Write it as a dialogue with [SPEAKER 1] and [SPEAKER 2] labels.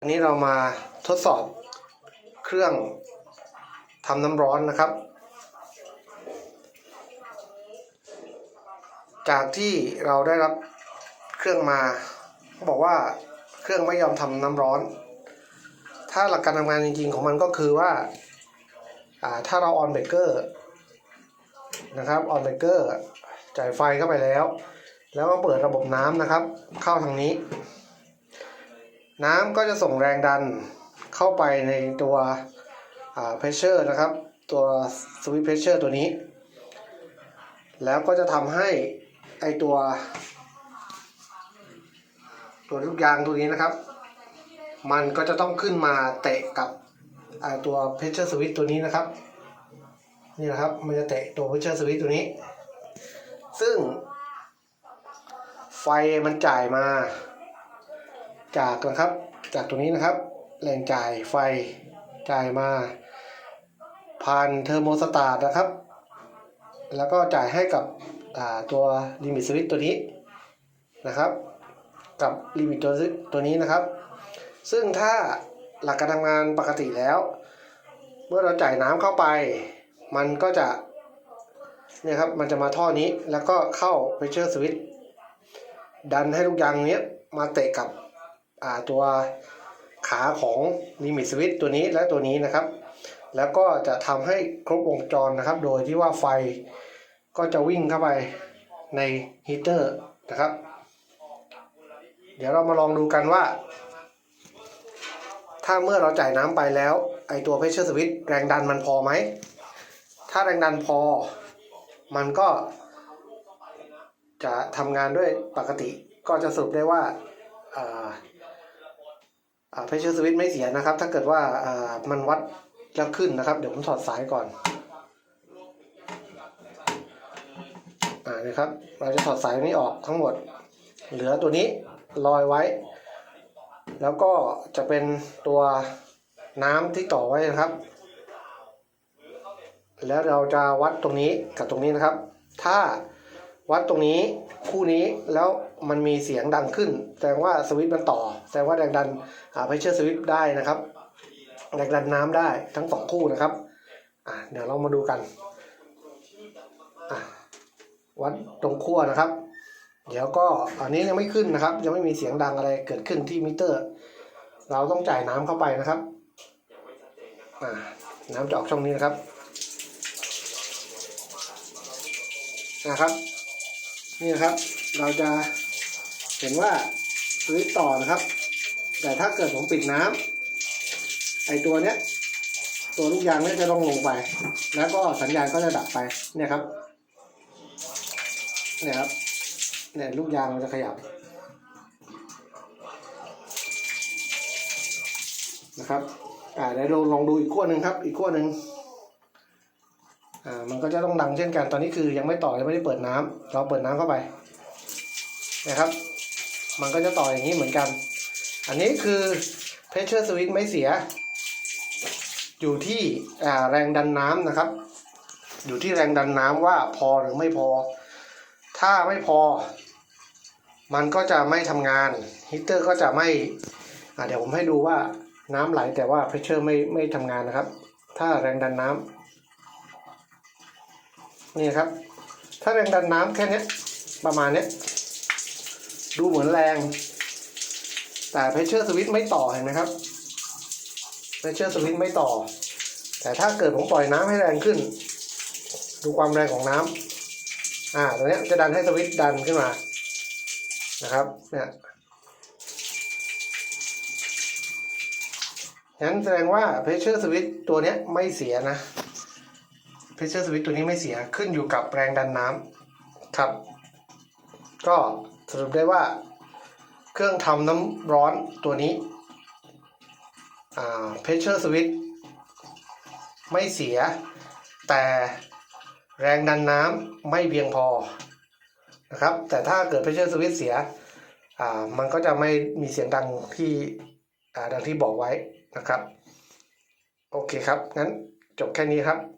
[SPEAKER 1] อันนี้เรามาทดสอบเครื่องทำน้ำร้อนนะครับ จากที่เราได้รับเครื่องมาเขาบอกว่าเครื่องไม่ยอมทำน้ำร้อน ถ้าหลักการทำงานจริงๆของมันก็คือว่าถ้าเราออนเบเกอร์นะครับออนเบเกอร์จ่ายไฟเข้าไปแล้ว แล้วก็เปิดระบบน้ำนะครับ เข้าทางนี้ น้ำก็จะส่งแรงดันเข้าไปในตัวเพชเชอร์นะครับ ตัวสวิตเพชเชอร์ตัวนี้ แล้วก็จะทำให้ไอตัว ตัวลูกยางตัวนี้นะครับ มันก็จะต้องขึ้นมาเตะกับตัวเพชเชอร์สวิตตัวนี้นะครับ นี่นะครับ มันจะเตะตัวเพชเชอร์สวิตตัวนี้ ซึ่งไฟมันจ่ายมา จากนะครับ จากตรงนี้นะครับ แรงจ่ายไฟจ่ายมา ผ่านเทอร์โมสตาร์นะครับ แล้วก็จ่ายให้กับตัวลิมิตสวิตตัวนี้นะครับ กับลิมิตตัวตัวนี้นะครับ ซึ่งถ้าหลักการทำงานปกติแล้ว เมื่อเราจ่ายน้ำเข้าไป มันก็จะเนี่ยครับมันจะมาท่อนี้แล้วก็เข้า pressure switch ดันให้ลูกยางเนี้ยมาเตะกับ ตัวขาของลิมิตสวิตตัวนี้และตัวนี้นะครับ แล้วก็จะทำให้ครบวงจรนะครับ โดยที่ว่าไฟก็จะวิ่งเข้าไปในฮีเตอร์นะครับ เดี๋ยวเรามาลองดูกันว่า ถ้าเมื่อเราจ่ายน้ำไปแล้ว ไอตัวเพชเชอร์สวิตแรงดันมันพอไหม ถ้าแรงดันพอ มันก็จะทำงานด้วยปกติ ก็จะสรุปได้ว่า เพชเชอร์สวิตไม่เสียนะครับ ถ้าเกิดว่ามันวัดแล้วขึ้นนะครับ เดี๋ยวผมถอดสายก่อนอ่านี่ครับ เราจะถอดสายนี้ออกทั้งหมด เหลือตัวนี้ลอยไว้ แล้วก็จะเป็นตัวน้ำที่ต่อไว้นะครับ แล้วเราจะวัดตรงนี้กับตรงนี้นะครับ ถ้า วัดตรงนี้คู่นี้แล้วมันมีเสียงดังขึ้น แสดงว่าสวิตช์มันต่อ แสดงว่าแรงดันเพชเชอร์สวิตช์ได้นะครับแรงดันน้ำได้ทั้งสองคู่นะครับอะเดี๋ยวเรามาดูกันอะวัดตรงขั้วนะครับ เดี๋ยวก็อันนี้ยังไม่ขึ้นนะครับ ยังไม่มีเสียงดังอะไรเกิดขึ้นที่มิเตอร์ เราต้องจ่ายน้ำเข้าไปนะครับอ่าน้ำจะออกช่องนี้นะครับนะครับ นี่นะครับ เราจะเห็นว่าสวิตต่อนะครับ แต่ถ้าเกิดผมปิดน้ำไอตัวเนี้ย ตัวลูกยางเนี่ยจะต้องลงไป แล้วก็สัญญาณก็จะดับไปเนี่ยครับเนี่ยครับเนี่ยลูกยางมันจะขยับนะครับอ่าเดี๋ยวเราลองดูอีกขั้วหนึ่งครับ อีกขั้วหนึ่ง อ่ามันก็จะต้องดังเช่นกันตอนนี้คือยังไม่ต่อยังไม่ได้เปิดน้ำเราเปิดน้ำเข้าไปนะครับ มันก็จะต่ออย่างนี้เหมือนกัน อันนี้คือ pressure switch ไม่เสีย อยู่ที่แรงดันน้ำนะครับ อยู่ที่แรงดันน้ำว่าพอหรือไม่พอ ถ้าไม่พอ มันก็จะไม่ทำงานฮีเตอร์ก็จะไม่เดี๋ยวผมให้ดูว่าน้ำไหลแต่ว่า pressure ไม่ไม่ทำงานนะครับ ถ้าแรงดันน้ำ นี่ครับ ถ้าแรงดันน้ำแค่เนี้ยประมาณเนี้ยดูเหมือนแรง แต่ pressure switch ไม่ต่อเห็นไหมครับ pressure switch ไม่ต่อ แต่ถ้าเกิดผมปล่อยน้ำให้แรงขึ้น ดูความแรงของน้ำอ่าตัวเนี้ยจะดันให้สวิตช์ดันขึ้นมานะครับเนี่ยงั้นแสดงว่า pressure switch ตัวเนี้ยไม่เสียนะ pressure switch ตัวนี้ไม่เสียขึ้นอยู่กับแรงดันน้ำครับ ก็สรุปได้ว่า เครื่องทำน้ำร้อนตัวนี้อ่า pressure switch ไม่เสีย แต่แรงดันน้ำไม่เพียงพอนะครับ แต่ถ้าเกิด pressure switch เสียมันก็จะไม่มีเสียงดังที่ดังที่บอกไว้นะครับ โอเคครับ งั้นจบแค่นี้ครับ